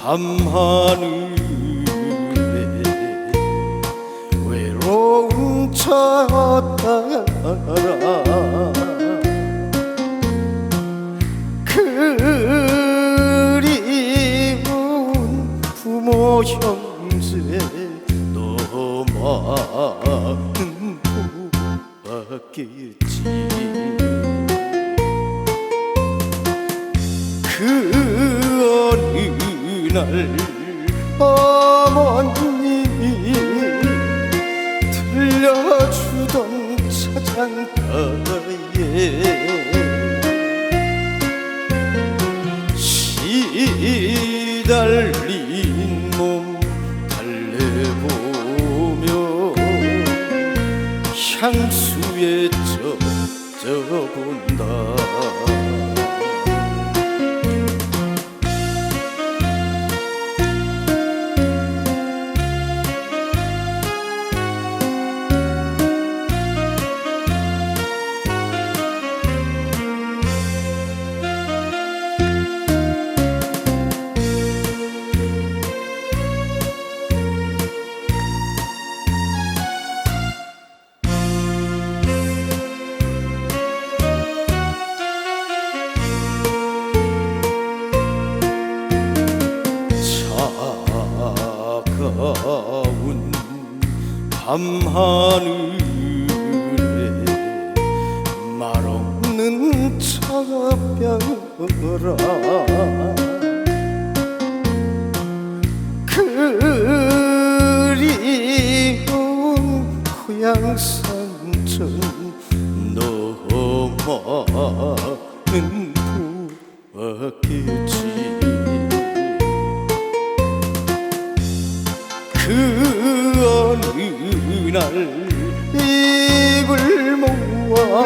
밤하늘에 외로운 차 따라 그리운 부모 형제 너 많은 받겠지 어느 날 어머님이 들려주던 차장가에 시달린 몸 달래보며 향수에 젖어본다 차가운 밤하늘에 말없는 차별아 그리운 고향 어느 날 입을 모아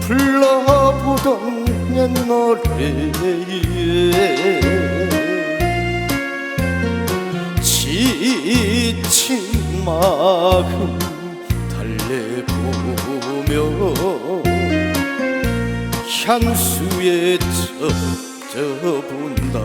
불러보던 옛 노래에 지친 마음 달래보며 향수에 젖어본다